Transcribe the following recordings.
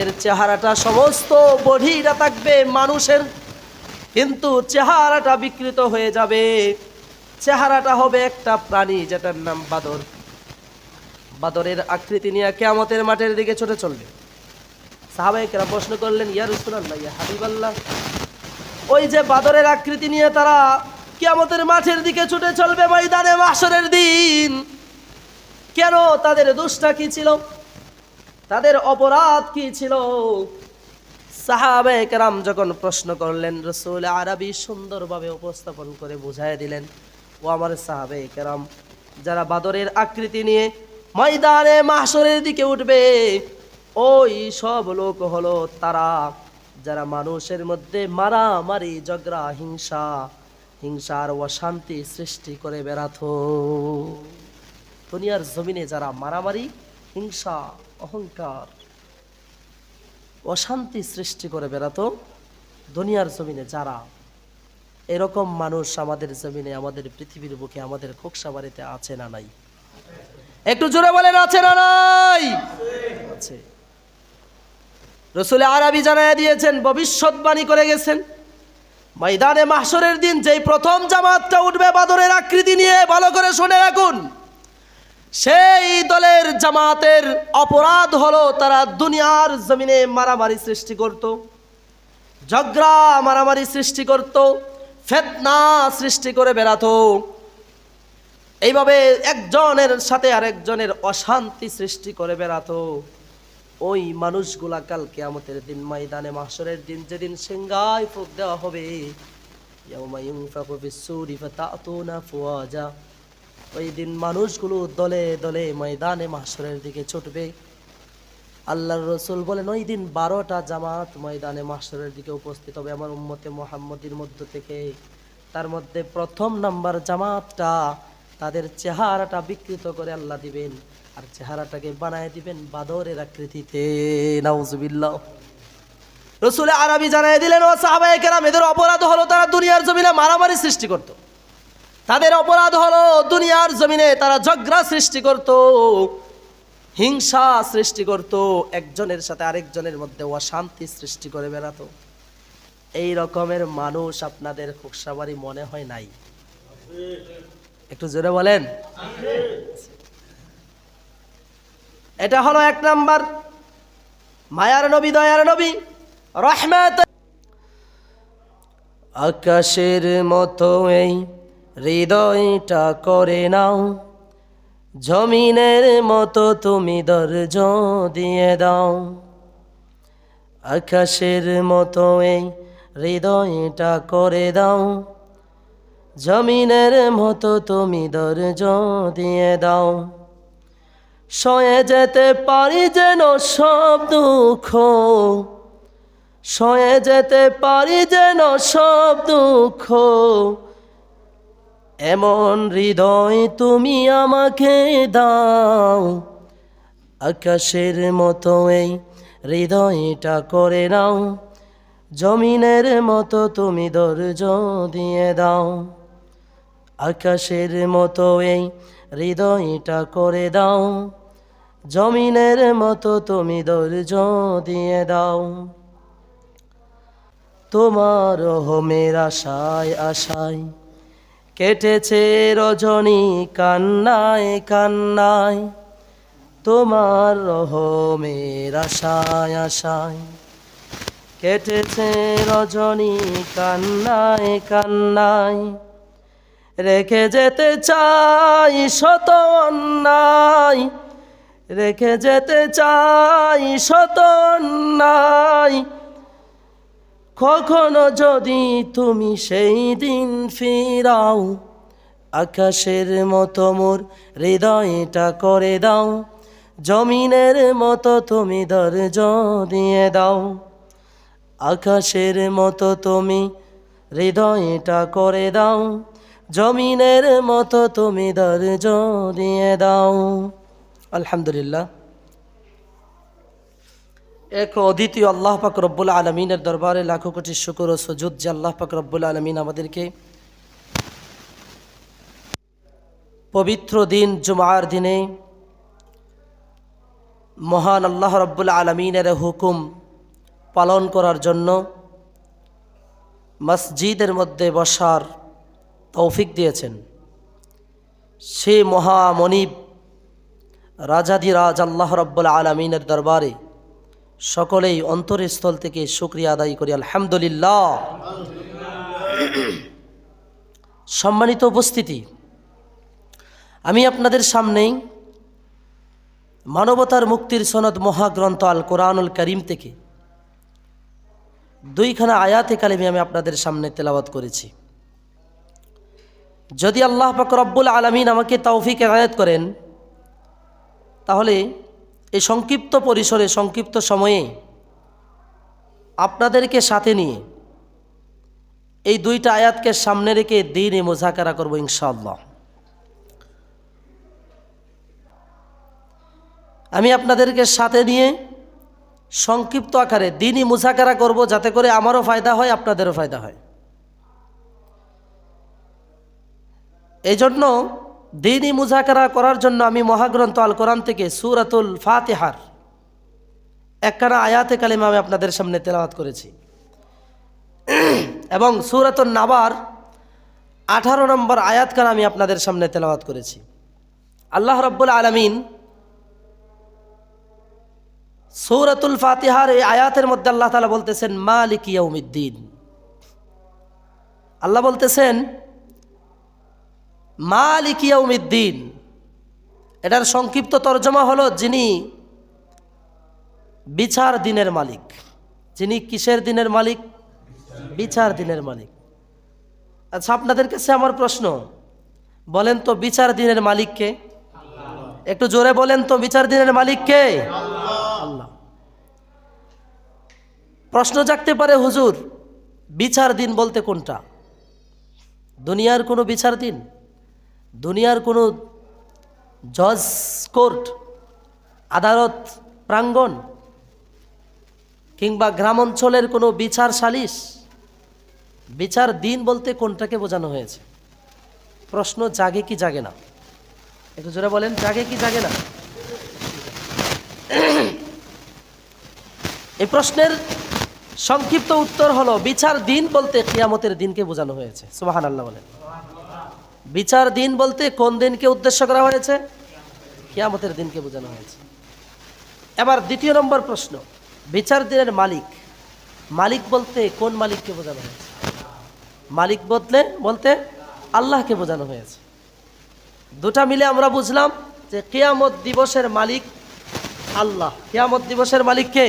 এর চেহারাটা সমস্ত বডিটা থাকবে মানুষের। কিন্তু চেহারাটা বিকৃত হয়ে যাবে। চেহারাটা হবে একটা প্রাণী যেটার নাম বাদর। বাদরের আকৃতি নিয়ে কেয়ামতের মাঠের দিকে ছুটে চলবে। সাহাবাহিকেরা প্রশ্ন করলেন, ইয়া রসুলাল্লাহ, ইয়া হাবিবাল্লাহ। ওই যে বাদরের আকৃতি নিয়ে তারা কিয়ামতের মাঠের দিকে ছুটে চলবে ময়দানে মাসরের দিন। কেন তাদের দোষটা কি ছিল? তাদের অপরাধ কি ছিল? সাহাবে কেরাম যখন প্রশ্ন করলেন, রসুল আরবি সুন্দরভাবে উপস্থাপন করে বুঝাই দিলেন, ও আমার সাহাবে কেরাম, যারা বাদরের আকৃতি নিয়ে ময়দানে মাসরের দিকে উঠবে, ওই সব লোক হলো তারা, যারা মানুষের মধ্যে মারামারি, ঝগড়া, হিংসা হিংসার অশান্তি সৃষ্টি করে বেড়াতো। দুনিয়ার জমিনে যারা মারামারি হিংসা, অহংকার, অশান্তি সৃষ্টি করে বেড়াতো দুনিয়ার জমিনে। যারা এরকম মানুষ আমাদের জমিনে, আমাদের পৃথিবীর বুকে, আমাদের খোকসা বাড়িতে আছে না নাই? একটু জোরে বলেন, আছে না নাই? আছে। রসুল আরবি জানায় দিয়েছেন, ভবিষ্যৎবাণী করে গেছেন, ময়দানে মাহসরের দিন যেই প্রথম জামাতটা উঠবে, বাদরের আকৃতি নিয়ে ভালো করে শুনে রাখুন। সেই দলের জামাতের অপরাধ হলো তারা দুনিয়ার জমিনে মারামারি সৃষ্টি করত, ঝগড়া, মারামারি সৃষ্টি করত, ফেতনা সৃষ্টি করে বেড়াতো। এইভাবে একজনের সাথে আরেকজনের অশান্তি সৃষ্টি করে বেড়াতো। ওই মানুষগুলা কাল কেয়ামতের দিন ময়দানে মাসরের দিন, যেদিন সিংগায় ফুক দেওয়া হবে, ইয়াউমা ফাতাতুনা ফুয়াজা ওই দিন মানুষগুলো দলে দলে ময়দানে মাসরের দিকে ছুটবে। আল্লাহর রসুল বলেন, ওই দিন বারোটা জামাত ময়দানে মাসরের দিকে উপস্থিত হবে। আমার উম্মতে মোহাম্মদীর মধ্য থেকে তার মধ্যে প্রথম নাম্বার জামাতটা তাদের চেহারাটা বিকৃত করে আল্লাহ দিবেন, আর চেহারাটাকে বানায় দিবেন বাদরের আকৃতিতে। নাউজুবিল্লাহ। রসুল আরবি জানাই দিলেন, ও সাহাবায়ে কেরাম, এদের অপরাধ হলো তারা দুনিয়ার জমিনে মারামারি সৃষ্টি করতো। তাদের অপরাধ হলো দুনিয়ার জমিনে তারা ঝগড়া সৃষ্টি করত, হিংসা সৃষ্টি করত, একজনের সাথে আরেকজনের মধ্যে অশান্তি সৃষ্টি করে বেড়াতো। এই রকমের মানুষ আপনাদের খুকসাবাড়ি মনে হয় নাই? একটু জোরে বলেন। এটা হলো এক নাম্বার। মায়ার নবী, দয়ার নবী, রহমত। আকাশের মতো এই হৃদয়টা করে নাও। জমিনের মতো তুমি দরজ দিয়ে দাও। আকাশের মতো এই হৃদয়টা করে দাও। জমিনের মতো তুমি দরজ দিয়ে দাও। সয়ে যেতে পারি যেন সব দুঃখ। সয়ে যেতে পারি যেন সব দুঃখ। এমন হৃদয় তুমি আমাকে দাও। আকাশের মতো এই হৃদয়টা করে নাও। জমিনের মতো তুমি দরজ দিয়ে দাও। আকাশের মতো এই হৃদয়টা করে দাও। জমিনের মতো তুমি দরজ দিয়ে দাও। তোমার হোমের আশায় আশায় কেটেছে রজনী কান্নায় কান্নায়, তোমার রহমের আশায় আশায়। কেটেছে রজনী কান্নায় কান্নায়, রেখে যেতে চাই শত অন্যায়, রেখে যেতে চাই শত অন্যায়। কখনো যদি তুমি সেই দিন ফিরাও, আকাশের মতো মোর হৃদয়টা করে দাও, জমিনের মতো তুমি দরজ দিয়ে দাও, আকাশের মতো তুমি হৃদয়টা করে দাও, জমিনের মতো তুমি দরজ দিয়ে দাও। আলহামদুলিল্লাহ। এক অদ্বিতীয় আল্লাহ পাক রব্বুল আলমিনের দরবারে লাখো কোটি শুকুর ও সজুদ যে আল্লাহ পাক রব্বুল আলমিন আমাদেরকে পবিত্র দিন জুমার দিনে মহান আল্লাহ রব্বুল আলমিনের হুকুম পালন করার জন্য মসজিদের মধ্যে বসার তৌফিক দিয়েছেন। সে মহামনিব রাজাধিরাজ আল্লাহ রব্বুল আলমিনের দরবারে সকলেই অন্তরস্থল থেকে শুক্রিয়া আদায় করি, আলহামদুলিল্লাহ। সম্মানিত উপস্থিতি, আমি আপনাদের সামনেই মানবতার মুক্তির সনদ মহাগ্রন্থ আল কোরআনুল করিম থেকে দুইখানা আয়াতে কালিমে আমি আপনাদের সামনে তেলাওয়াত করেছি। যদি আল্লাহ পাক রব্বুল আলমিন আমাকে তৌফিক এনায়ত করেন, তাহলে এই সংক্ষিপ্ত পরিসরে, সংক্ষিপ্ত সময়ে আপনাদেরকে সাথে নিয়ে এই দুইটা আয়াতকে সামনে রেখে দিনে মোজাকারা করব ইনশাআল্লাহ। আমি আপনাদেরকে সাথে নিয়ে সংক্ষিপ্ত আকারে দিনই মুজাকারা করব যাতে করে আমারও ফায়দা হয়, আপনাদেরও ফায়দা হয়। এই জন্য দিনই মুজাকারা করার জন্য আমি মহাগ্রন্থ আল কোরআন থেকে সুরাতুল ফাতেহার একখানা আয়াতে কালিমা আমি আপনাদের সামনে তেলাওয়াত করেছি। এবং সুরাতুল নাবার আঠারো নম্বর আয়াতখানা আমি আপনাদের সামনে তেলাওয়াত করেছি। আল্লাহ রব্বুল আলমিন সৌরাতুল ফাতিহার এই আয়াতের মধ্যে আল্লাহ তালা বলতেছেন, মালিক ইয়াউমিদ্দিন। আল্লাহ বলতেছেন মালিক ইয়াউমিদ্দিন। এটার সংক্ষিপ্ত তর্জমা হলো যিনি বিচার দিনের মালিক। যিনি কিসের দিনের মালিক? বিচার দিনের মালিক। আচ্ছা আপনাদের কাছে আমার প্রশ্ন, বলেন তো বিচার দিনের মালিককে একটু জোরে বলেন তো, বিচার দিনের মালিককে আল্লাহ। প্রশ্ন জাগতে পারে, হুজুর, বিচার দিন বলতে কোনটা? দুনিয়ার কোনো বিচার দিন? দুনিয়ার কোনো জজ কোর্ট, আদালত, প্রাঙ্গণ কিংবা গ্রাম অঞ্চলের কোনো বিচার সালিশ বিচার দিন বলতে কোনটাকে বোঝানো হয়েছে? প্রশ্ন, জাগে কি জাগে না? একটু জোরে বলেন, জাগে কি জাগে না? এই প্রশ্নের সংক্ষিপ্ত উত্তর হলো, বিচার দিন বলতে কিয়ামতের দিনকে বোঝানো হয়েছে। সুবাহান আল্লাহ বলেন। বিচার দিন বলতে কোন দিনকে উদ্দেশ্য করা হয়েছে? কিয়ামতের দিনকে বোঝানো হয়েছে। এবার দ্বিতীয় নম্বর প্রশ্ন, বিচার দিনের মালিক মালিক বলতে কোন মালিককে বোঝানো হয়েছে? মালিক বদলে বলতে আল্লাহকে বোঝানো হয়েছে। দুটা মিলে আমরা বুঝলাম যে কেয়ামত দিবসের মালিক আল্লাহ। কেয়ামত দিবসের মালিককে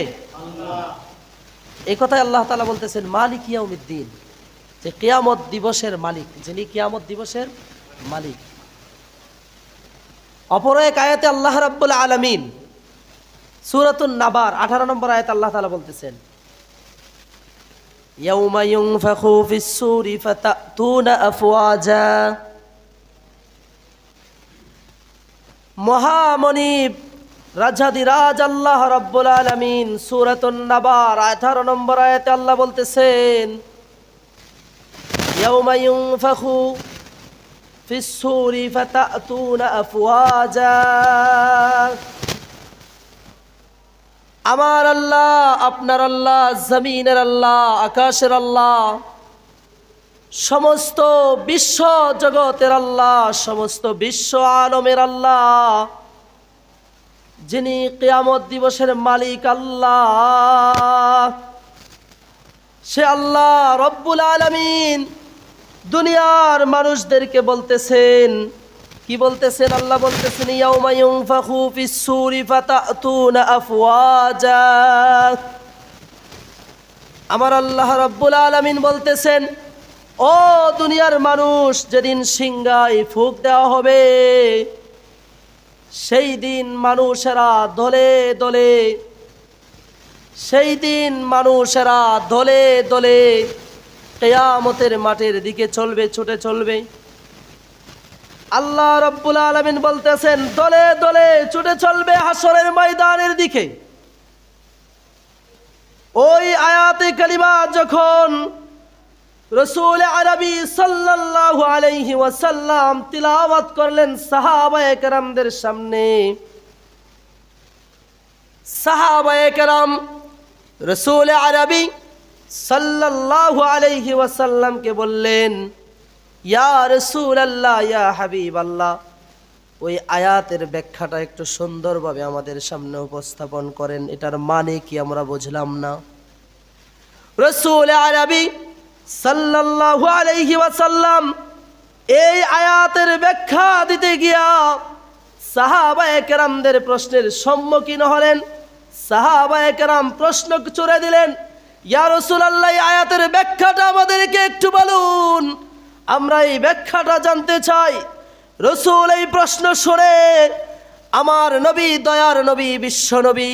এই কথাই আল্লাহ তালা বলতেছেন, মালিক ইয়াউমিদ্দিন। যে কেয়ামত দিবসের মালিক, যিনি কেয়ামত দিবসের মালিক অপর এক আয়াতে আল্লাহ রাব্বুল আলমিন সুরাতুন নাবার আঠারো নম্বর আয়াত আল্লাহ তালা বলতেছেন يوم ينفخ في السور فتأتون أفواجا মহামনিব রাজাদিরাজ আল্লাহ রব্বুল আলমিন সুরাতুন নাবার আঠারো নম্বর আয়াতে আল্লাহ বলতেছেন يوم ينفخ في السور فتأتون أفواجا আমার আল্লাহ আপনার আল্লাহ জমিনের আল্লাহ আকাশের আল্লাহ সমস্ত বিশ্ব জগতের আল্লাহ সমস্ত বিশ্ব আলমের আল্লাহ যিনি কেয়ামত দিবসের মালিক আল্লাহ সে আল্লাহ রব্বুল আলমিন দুনিয়ার মানুষদেরকে বলতেছেন, কি বলতেছেন? আল্লাহ বলতেছেন, ইয়াউমা ইউনফাখু ফিস-সূরি ফাতাতুনা আমার আল্লাহ রাব্বুল আলামিন বলতেছেন, ও দুনিয়ার মানুষ, যেদিন সিংহায় ফুক দেওয়া হবে, সেই দিন মানুষেরা দলে দলে, সেই দিন মানুষেরা দলে দলে কেয়ামতের মাঠের দিকে চলবে, ছুটে চলবে। আল্লাহ রব্বুল আলমিন বলতেছেন, দলে দলে ছুটে চলবে হাসরের ময়দানের দিকে। ওই আয়াতে কালিমা যখন রসুল আরবি সাল্লাল্লাহু আলাইহি ওয়াসাল্লাম তিলাওয়াত করলেন সাহাবায়ে কেরামদের সামনে, সাহাবায়ে কেরাম রসুল আরবি সাল্লাল্লাহু আলাইহি ওয়াসাল্লামকে বললেন, ইয়া রসুল আল্লাহ ইয়া হাবিব আল্লাহ ওই আয়াতের ব্যাখ্যাটা একটু সুন্দরভাবে আমাদের সামনে উপস্থাপন করেন। এটার মানে কি আমরা বুঝলাম না। রসুল আরবি সাল্লাল্লাহু আলাইহি ওয়াসাল্লাম এই আয়াতের ব্যাখ্যা দিতে গিয়া সাহাবায়ে কেরামদের প্রশ্নের সম্মুখীন হলেন। সাহাবায়ে কেরাম প্রশ্ন চড়ে দিলেন ইয়া রাসূলুল্লাহ আয়াতের ব্যাখ্যাটা আমাদেরকে একটু বলুন। আমরা এই ব্যাখ্যাটা জানতে চাই। রসুল এই প্রশ্ন শুনে, আমার নবী, দয়ার নবী, বিশ্ব নবী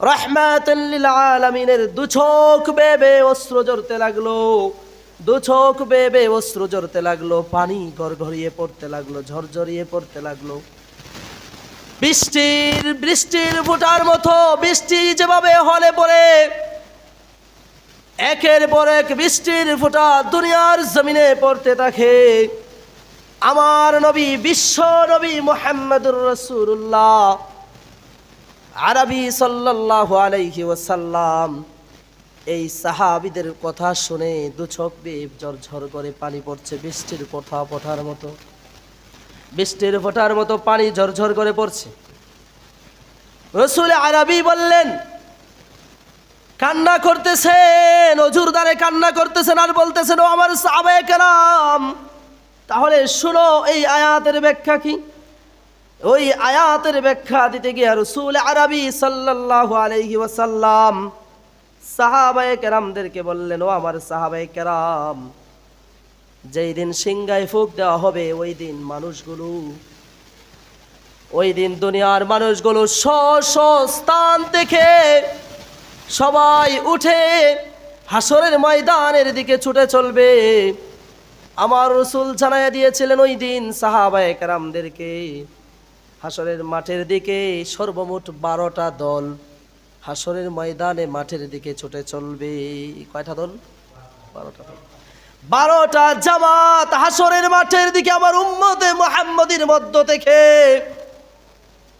রহমাতুল্লিল আলমিনের দু চোখ বেবে অস্ত্র জড়তে লাগল। দু চোখ বেবে অস্ত্র জড়তে লাগল, পানি গড়গড়িয়ে পড়তে লাগল, ঝরঝরিয়ে পড়তে লাগল। বৃষ্টির বৃষ্টির ফোটার মতো বৃষ্টি যেভাবে হলে পড়ে একের পর এক বৃষ্টির ফোঁটা দুনিয়ার জমিনে পড়তে থাকে। আমার নবী বিশ্ব নবী মোহাম্মদুর রসুল্লাহ আরবি সাল্লাল্লাহু আলাইহি ওয়াসাল্লাম, এই সাহাবিদের কথা শুনে দু চোখ বেয়ে ঝরঝর করে পানি পড়ছে বৃষ্টির কথা ফোটার মতো। বৃষ্টির ফোঁটার মতো পানি ঝরঝর করে পড়ছে। রসুল আরবি বললেন কান্না করতেছেন অজুর কান্না করতেছেন আর বলতেছেন, ও আমার সাহাবায়ে কেরাম, তাহলে শুনো, এই আয়াতের ব্যাখ্যা কি? ওই আয়াতের ব্যাখ্যা দিতে গিয়ে রসুল আরবি সাল্লাল্লাহু আলাইহি ওয়াসাল্লাম সাহাবায়ে কেরামদেরকে বললেন, ও আমার সাহাবায়ে কেরাম, যেই দিন সিংগায় ফুক দেওয়া হবে, ওই দিন মানুষগুলো, ওই দিন দুনিয়ার মানুষগুলো স্ব স্ব স্থান থেকে সবাই উঠে হাসরের ময়দানের দিকে ছুটে চলবে। আমার রসুল জানাইয়া দিয়েছিলেন ওই দিন সাহাবায়ে কেরামদেরকে, হাসরের মাঠের দিকে সর্বমোট বারোটা দল হাসরের ময়দানে মাঠের দিকে ছুটে চলবে। কয়টা দল? বারোটা দল। বারোটা জামাত হাসরের মাঠের দিকে আমার উম্মতে মোহাম্মদীর মধ্য থেকে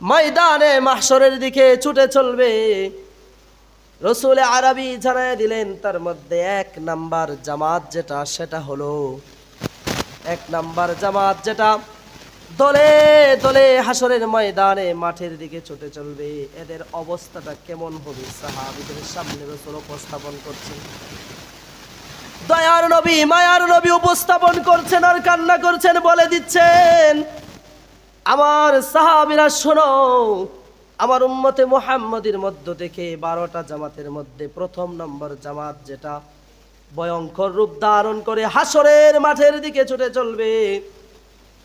ময়দানে মাহসরের দিকে ছুটে চলবে। রসুল আরবি জানায় দিলেন, তার মধ্যে এক নাম্বার জামাত যেটা, সেটা হলো এক নাম্বার জামাত যেটা দলে দলে হাসরের ময়দানে মাঠের দিকে ছুটে চলবে। এদের অবস্থাটা কেমন হবে সাহাবিদের সামনে রসুল উপস্থাপন করছেন? দয়ার নবী, মায়ার নবী উপস্থাপন করছেন আর কান্না করছেন বলে দিচ্ছেন। আমার সাহাবিরা শোনো আমার উম্মতে মোহাম্মদের মধ্য থেকে বারোটা জামাতের মধ্যে প্রথম নম্বর জামাত যেটা ভয়ঙ্কর রূপ ধারণ করে হাসরের মাঠের দিকে ছুটে চলবে।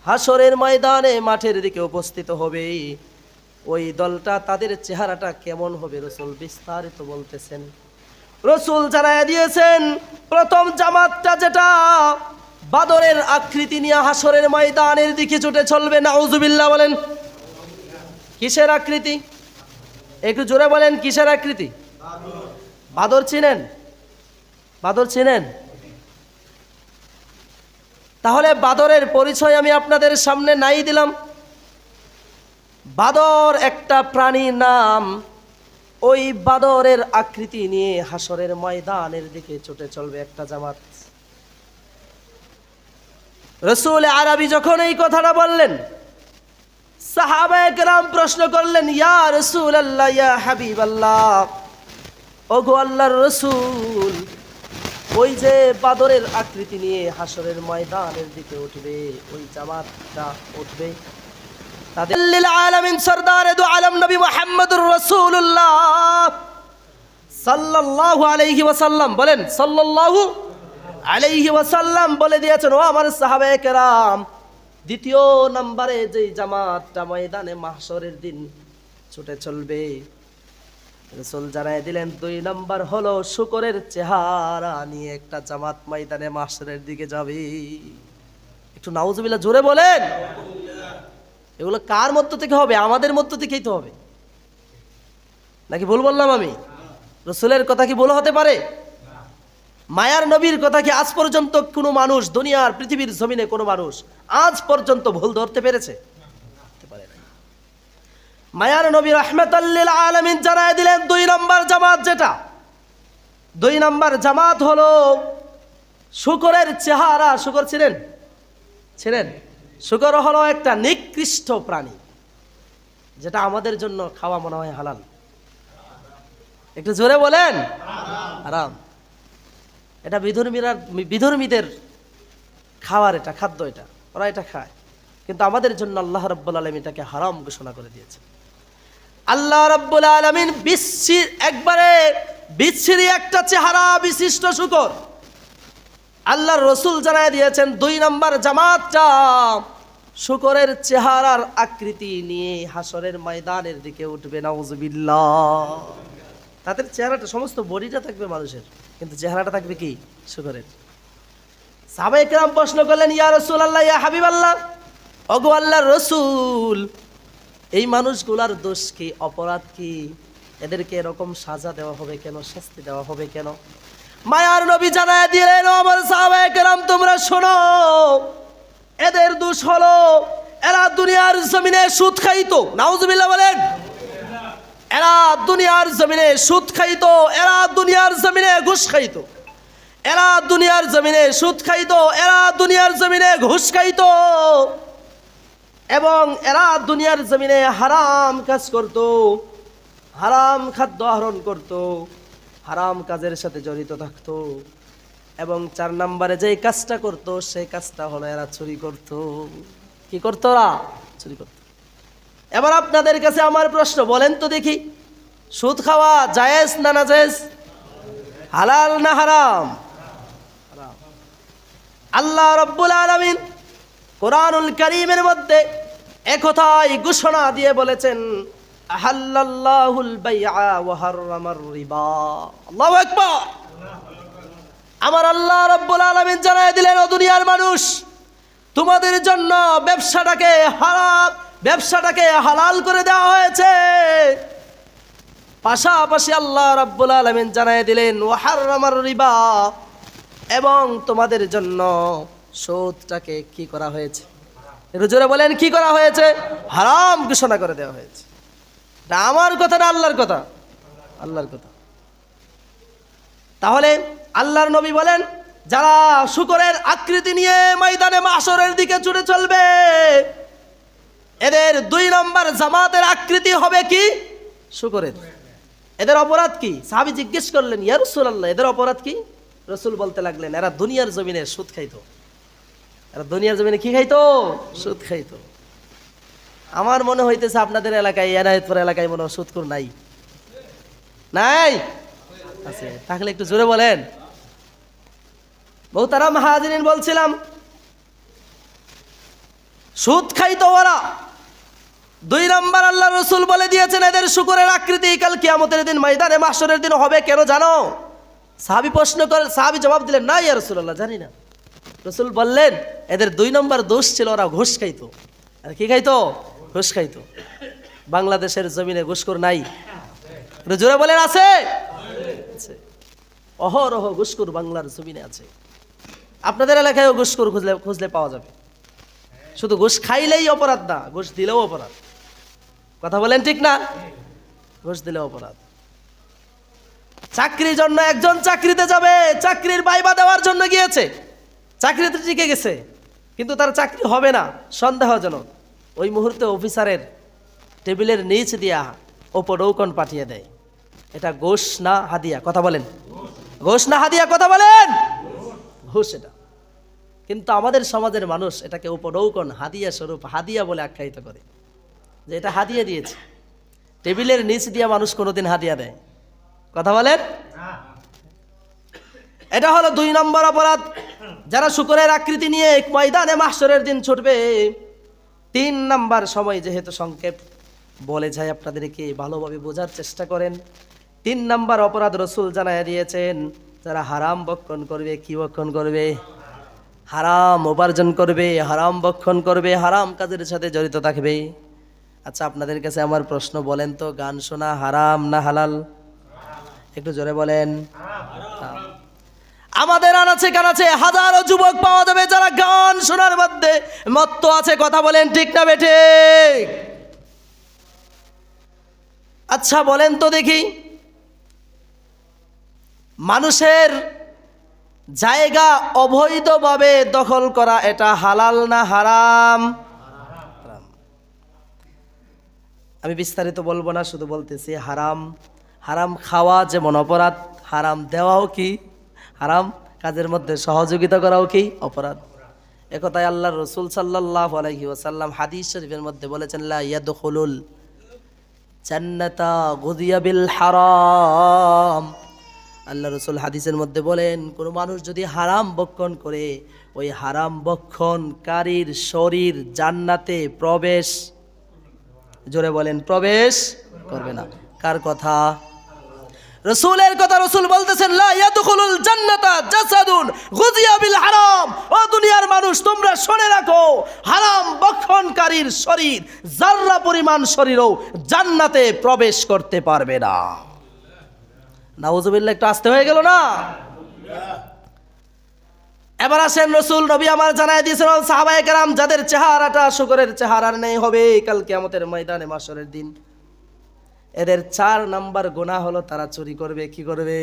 হাসরের ময়দানে মাঠের দিকে উপস্থিত হবে। ওই দলটা তাদের চেহারাটা কেমন হবে রসুল বিস্তারিত বলতেছেন। রসুল জানায় দিয়েছেন, প্রথম জামাতটা যেটা বাদরের আকৃতি নিয়ে হাসরের ময়দানের দিকে ছুটে চলবে। নাউজুবিল্লাহ বলেন কিসের আকৃতি? একটু জোরে বলেন, কিসের আকৃতি? বাদর চিনেন? বাদর চিনেন? তাহলে বাদরের পরিচয় আমি আপনাদের সামনে নাই দিলাম। বাদর একটা প্রাণীর নাম, ওই বাদরের আকৃতি নিয়ে হাসরের ময়দানের দিকে ছুটে চলবে একটা জামাত। রসুল আরবি যখন এই কথাটা বললেন সাহাবায়ে কেরাম প্রশ্ন করলেন, ইয়া রসুল আল্লাহ ইয়া হাবিব আল্লাহ ওগো আল্লাহর রসুল, ওই যে বাদরের আকৃতি নিয়ে হাসরের ময়দানের দিকে উঠবে, ওই জামাতটা উঠবে। তাদের আলামিন সরদার দু আলম নবী মুহাম্মদুর রাসূলুল্লাহ সাল্লাল্লাহু আলাইহি ওয়াসাল্লাম বলেন, সাল্লাল্লাহু আলাইহি ওয়াসাল্লাম বলে দিয়েছেন, ও আমার সাহাবায়ে কেরাম দ্বিতীয় নম্বরে যে জামাতটা ময়দানে মাহশরের দিন ছুটে চলবে, রসুল জানাই দিলেন, দুই নম্বর হলো শুকরের চেহারা নিয়ে একটা জামাত ময়দানে মাহশরের দিকে যাবে। একটু নাউজুবিল্লাহ জোরে বলেন। এগুলো কার মধ্য থেকে হবে? আমাদের মধ্য থেকেই তো হবে। নাকি ভুল বললাম আমি? রসুলের কথা কি ভুল হতে পারে? মায়ার নবীর কথা কি আজ পর্যন্ত কোনো মানুষ দুনিয়ার পৃথিবীর জমিনে কোনো মানুষ আজ পর্যন্ত ভুল ধরতে পেরেছে। মায়ার নবী রহমতাল্লিল আলমিন জানায় দিলেন, দুই নম্বর জামাত যেটা? দুই নম্বর জামাত হলো শুকরের চেহারা। শুকর ছিলেন? ছিলেন। শুকর হলো একটা নিকৃষ্ট প্রাণী, যেটা আমাদের জন্য খাওয়া মনে হয় হালাল। একটু জোরে বলেন? আরাম এটা বিধর্মীরা, বিধর্মীদের খাওয়ার এটা, খাদ্য এটা, ওরা এটা খায়। কিন্তু আমাদের জন্য আল্লাহ রব্বুল আলম এটাকে হারাম ঘোষণা করে দিয়েছে আল্লাহ রব্বুল আলমিন বিচ্ছির একবারে বিচ্ছিরি একটা চেহারা, বিশিষ্ট শুকর। আল্লাহর রসুল জানায় দিয়েছেন, দুই নম্বর জামাতটা শুকরের চেহারার আকৃতি নিয়ে হাসরের ময়দানের দিকে উঠবে, নাউজুবিল্লাহ। তাদের চেহারাটা, সমস্ত বডিটা থাকবে মানুষের। কিন্তু চেহারাটা থাকবে কি? শুকরের। সাহাবাই কেরাম প্রশ্ন করলেন, ইয়া রসুল আল্লাহ ইয়া হাবিব আল্লাহ অগো আল্লাহ রসুল। এই মানুষগুলার দোষ কি? অপরাধ কি? এদেরকে এরকম সাজা দেওয়া হবে কেন? শাস্তি দেওয়া হবে কেন? মায়ার নবী জানায় দিলেন আমার সাহাবাই কেরাম, তোমরা শোনো। এদের দোষ হলো, এরা দুনিয়ার জমিনে সুদ খাইতো। নাউজুবিল্লাহ বলেন এরা দুনিয়ার জমিনে সুদ খাইতো, এরা দুনিয়ার জমিনে ঘুষ খাইতো। এরা দুনিয়ার জমিনে সুদ খাইতো, এরা দুনিয়ার জমিনে ঘুষ খাইতো। এবং এরা দুনিয়ার জমিনে হারাম কাজ করত, হারাম খাদ্য আহরণ করত, হারাম কাজের সাথে জড়িত থাকত। এবং চার নম্বরে যে কাজটা করত, সেই কাজটা হলো এরা চুরি করত। কি করতো ওরা? চুরি করত। এবার আপনাদের কাছে আমার প্রশ্ন, বলেন তো দেখি, সুদ খাওয়া জায়েজ না না জায়েজ? হালাল না হারাম। আল্লাহ রব্বুল আলমিন কোরআনুল করিমের মধ্যে একথাই ঘোষণা দিয়ে বলেছেন আমার আল্লাহ রব্বুল আলামিন জানায় দিলেন, ও দুনিয়ার মানুষ, তোমাদের জন্য ব্যবসাটাকে হারাম ব্যবসাটাকে হালাল করে দেওয়া হয়েছে। পাশাপাশি আল্লাহ রাব্বুল আলামিন জানাই দিলেন ও হাররামার রিবা। এবং তোমাদের জন্য সুদটাকে কি করা হয়েছে? একটু জোরে বলেন, কি করা হয়েছে? হারাম ঘোষণা করে দেওয়া হয়েছে। আমার কথা না আল্লাহর কথা? আল্লাহর কথা। তাহলে আল্লাহর নবী বলেন, যারা শুকরের আকৃতি নিয়ে ময়দানে মাসরের দিকে ছুটে চলবে এদের দুই নম্বর জামাতের আকৃতি হবে কি? শুকরের। এদের অপরাধ কি? সাহাবি জিজ্ঞেস করলেন, ইয়া রসুল এদের অপরাধ কি? রসুল বলতে লাগলেন, এরা দুনিয়ার জমিনে সুদ খাইতো। এরা দুনিয়ার জমিনে কি খাইতো? সুদ খাইতো। আমার মনে হইতেছে আপনাদের এলাকায়, এনায়তপুর এলাকায় মনে হয় সুদকুর নাই। নাই? আছে, তাহলে একটু জোরে বলেন। বহুতারা মাহাজিন বলছিলাম, সুদ খাইতো ওরা। দুই নম্বর আল্লাহ রসুল বলে দিয়েছেন, এদের শুকুরের আকৃতি কাল কিয়ামতের দিন, ময়দানে মাসরের দিন হবে, কেন জানো? সাহাবি প্রশ্ন করে সাহাবি জবাব দিলেন না ইয়া রসুল্লাহ জানি না। রসুল বললেন, এদের দুই নম্বর দোষ ছিল ওরা ঘুষ খাইতো। আর কি খাইতো? ঘুষ খাইতো। বাংলাদেশের জমিনে ঘুষখোর নাই। জোরে বলেন, আছে? আছে। অহরহ ঘুষখোর বাংলার জমিনে আছে। আপনাদের এলাকায়ও ঘুষখোর খুঁজলে খুঁজলে পাওয়া যাবে। শুধু ঘুষ খাইলেই অপরাধ না, ঘুষ দিলেও অপরাধ। কথা বলেন ঠিক না? ঘুষ দিলে অপরাধ। চাকরির জন্য একজন চাকরিতে যাবে, চাকরির বাইবা দেওয়ার জন্য গিয়েছে। চাকরিতে টিকে গেছে, কিন্তু তার চাকরি হবে না, সন্দেহজনক। ওই মুহূর্তে অফিসারের টেবিলের নিচ দিয়া ওপরৌকন পাঠিয়ে দেয়। এটা ঘোষ না হাদিয়া? কথা বলেন। ঘোষ না হাদিয়া? কথা বলেন। ঘোষ এটা। কিন্তু আমাদের সমাজের মানুষ এটাকে উপরৌকন হাদিয়া স্বরূপ হাদিয়া বলে আখ্যায়িত করে। যে এটা হাদিয়া দিয়েছে। টেবিলের নিচ দিয়ে মানুষ কোনোদিন হাদিয়া দেয়। কথা বলেন? এটা হলো দুই নম্বর অপরাধ। যারা শুকরের আকৃতি নিয়ে ময়দানে মাসরের দিন ছুটবে, তিন নাম্বার সময় যেহেতু সংক্ষেপ, বলে যায় আপনাদেরকে, ভালোভাবে বোঝার চেষ্টা করেন। তিন নাম্বার অপরাধ রসুল জানায় দিয়েছেন, যারা হারাম বক্ষণ করবে, কি বক্ষণ করবে? হারাম উপার্জন করবে, হারাম বক্ষণ করবে, হারাম কাজের সাথে জড়িত থাকবে। আচ্ছা আপনাদের কাছে আমার প্রশ্ন, বলেন তো, গান শোনা হারাম না হালাল? একটু জোরে বলেন। আমাদের আনাচে কানাচে হাজারো যুবক পাওয়া যাবে যারা গান শোনার মধ্যে মত্ত আছে, কথা বলেন ঠিক না বেঠে আচ্ছা বলেন তো দেখি। মানুষের জায়গা অবৈধভাবে দখল করা এটা হালাল না হারাম। আমি বিস্তারিত বলব না, শুধু বলতেছি হারাম হারাম খাওয়া যেমন অপরাধ, হারাম দেওয়াও কি, হারাম কাজের মধ্যে সহযোগিতা করাও কি অপরাধ। একথায় আল্লাহ রসুল সাল্লাহ আলহি ওসাল্লাম হাদিস শরীফের মধ্যে বলেছেন, লা ইয়াদখুলুল জান্নাতা হারাম। আল্লাহ রসুল হাদিসের মধ্যে বলেন, কোনো মানুষ যদি হারাম বক্ষণ করে, ওই হারাম বক্ষণকারীর শরীর জান্নাতে প্রবেশ জোরে বলেন, প্রবেশ করবে না। কার কথা? রসুলের কথা রসুল বলতেছেন হারাম। ও দুনিয়ার মানুষ, তোমরা শুনে রাখো, হারাম বক্ষণকারীর শরীর জাররা পরিমাণ শরীরও জান্নাতে প্রবেশ করতে পারবে না। নাউজুবিল্লাহ, একটু আসতে হয়ে গেল না? এবার আসেন রসুল নবী আমার জানাই দিয়েছেন সাহাবায়ে কেরাম, যাদের চেহারাটা শুকরের চেহারার নেই হবে কাল কিয়ামতের ময়দানে মাসরের দিন। এদের চার নাম্বার গোনা হলো, তারা চুরি করবে, কি করবে?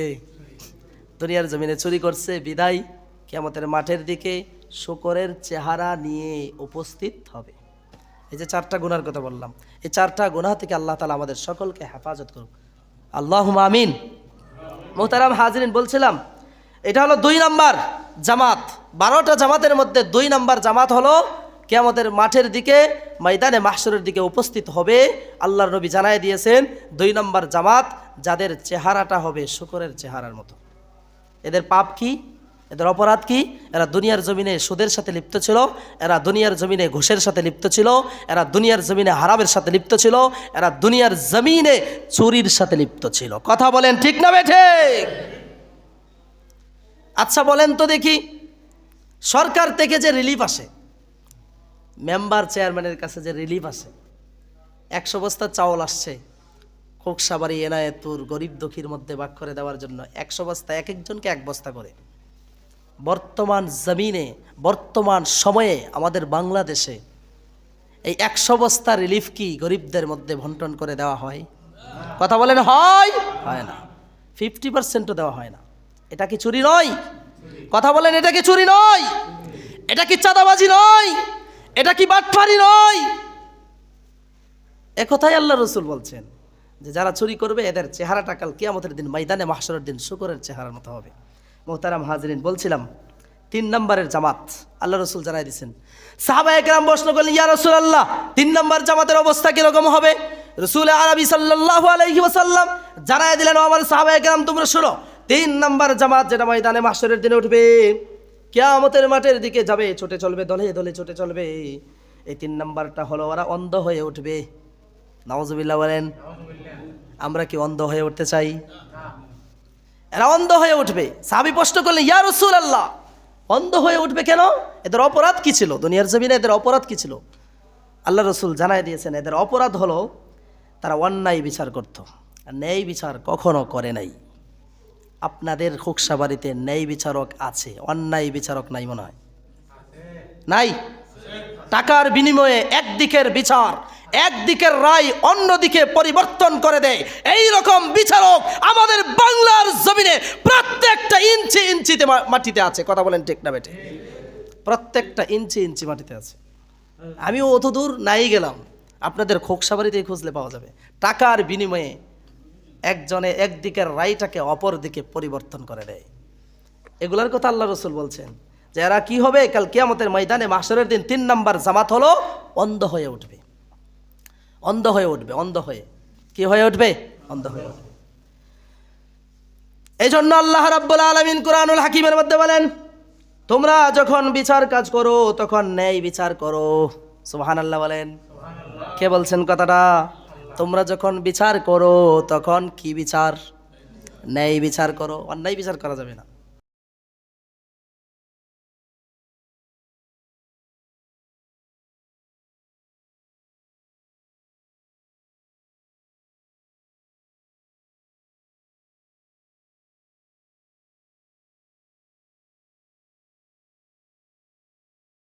দুনিয়ার জমিনে চুরি করছে, বিদায়। কিয়ামতের মাঠের দিকে শুকরের চেহারা নিয়ে উপস্থিত হবে। এই যে চারটা গুনার কথা বললাম, এই চারটা গুনাহ থেকে আল্লাহ তালা আমাদের সকলকে হেফাজত করুক। আল্লাহ আমিন। মোহতারাম হাজরিন, বলছিলাম এটা হলো দুই নাম্বার জামাত। বারোটা জামাতের মধ্যে দুই নাম্বার জামাত হলো কেয়ামতের মাঠের দিকে, ময়দানে মাহসুরের দিকে উপস্থিত হবে। আল্লাহর নবী জানাই দিয়েছেন, দুই নম্বর জামাত যাদের চেহারাটা হবে শুকরের চেহারার মতো। এদের পাপ কি? এদের অপরাধ কি? এরা দুনিয়ার জমিনে সুদের সাথে লিপ্ত ছিল, এরা দুনিয়ার জমিনে ঘুষের সাথে লিপ্ত ছিল, এরা দুনিয়ার জমিনে হারামের সাথে লিপ্ত ছিল, এরা দুনিয়ার জমিনে চুরির সাথে লিপ্ত ছিল। কথা বলেন ঠিক না বেঠে আচ্ছা বলেন তো দেখি, সরকার থেকে যে রিলিফ আসে মেম্বার চেয়ারম্যানের কাছে যে রিলিফ আসে, একশো বস্তা চাউল আসছে, খোকসাবাড়ি, এনায়েতপুর, গরিব দুঃখীর মধ্যে ভাগ করে দেওয়ার জন্য একশো বস্তা এক একজনকে এক বস্তা করে। বর্তমান জমিনে, বর্তমান সময়ে আমাদের বাংলাদেশে এই একশো বস্তা রিলিফ কি গরিবদের মধ্যে বন্টন করে দেওয়া হয়? কথা বলেন, হয়? হয় না। ফিফটি পার্সেন্টও দেওয়া হয় না। এটা কি চুরি নয়? কথা বলেন, এটা কি চুরি নয়? এটা কি চাঁদাবাজি নয়? এটা কি বাটফারি নয়? একথাই আল্লাহ রসুল বলছেন যে যারা চুরি করবে, এদের চেহারাটা কাল কিয়ামতের দিন, ময়দানে মাহসরের দিন শুকরের চেহারার মতো হবে। মোহতারাম হাজরিন, বলছিলাম, তিন নম্বরের জামাত আল্লাহ রসুল জানাই দিচ্ছেন সাহাবা একরাম প্রশ্ন করলেন, ইয়া রসুল আল্লাহ তিন নম্বর জামাতের অবস্থা কীরকম হবে? রসুল আরবি সাল্লাহ আলহি ওসাল্লাম জানাই দিলেন আমার সাহাবা একরাম তোমরা শুনো তিন নম্বর জামাত যেটা ময়দানে মাহসরের দিনে উঠবে, কেয়ামতের মাঠের দিকে যাবে, ছুটে চলবে, দলে দলে ছুটে চলবে। এই তিন নাম্বারটা হলো ওরা অন্ধ হয়ে উঠবে। নওয়াজবিল্লা বলেন, আমরা কি অন্ধ হয়ে উঠতে চাই? এরা অন্ধ হয়ে উঠবে। সাবি প্রশ্ন করলে ইয়া রসুল আল্লাহ অন্ধ হয়ে উঠবে কেন? এদের অপরাধ কি ছিল? দুনিয়ার জমিনে এদের অপরাধ কি ছিল? আল্লাহ রসুল জানাই দিয়েছেন, এদের অপরাধ হলো তারা অন্যায় বিচার করত, আর ন্যায় বিচার কখনো করে নাই। আপনাদের খুকসাবাড়িতে ন্যায় বিচারক আছে, অন্যায় বিচারক নাই মনে হয়। নাই? টাকার বিনিময়ে একদিকের বিচার, একদিকের রায় অন্যদিকে পরিবর্তন করে দেয়। এই রকম বিচারক আমাদের বাংলার জমিনে প্রত্যেকটা ইঞ্চি ইঞ্চিতে মাটিতে আছে। কথা বলেন ঠিক না বেটে প্রত্যেকটা ইঞ্চি ইঞ্চি মাটিতে আছে। আমিও অত দূর নাই গেলাম। আপনাদের খোকসাবাড়িতেই খুঁজলে পাওয়া যাবে। টাকার বিনিময়ে একজনে একদিকের রায়টাকে অপর দিকে পরিবর্তন করে দেয়। এগুলার কথা আল্লাহ রসুল বলছেন যে এরা কি হবে? কাল কিয়ামতের ময়দানে মাসরের দিন তিন নাম্বার জামাত হলো অন্ধ হয়ে উঠবে। অন্ধ হয়ে উঠবে, অন্ধ হয়ে। কি হয়ে উঠবে? অন্ধ হয়ে উঠবে। এই জন্য আল্লাহ রাব্বুল আলমিন কোরআনুল হাকিমের মধ্যে বলেন, তোমরা যখন বিচার কাজ করো, তখন ন্যায় বিচার করো। সুবহান আল্লাহ বলেন। কে বলছেন কথাটা? তোমরা যখন বিচার করো, তখন কি বিচার? ন্যায় বিচার করো। অন্যায় বিচার করা যাবে না।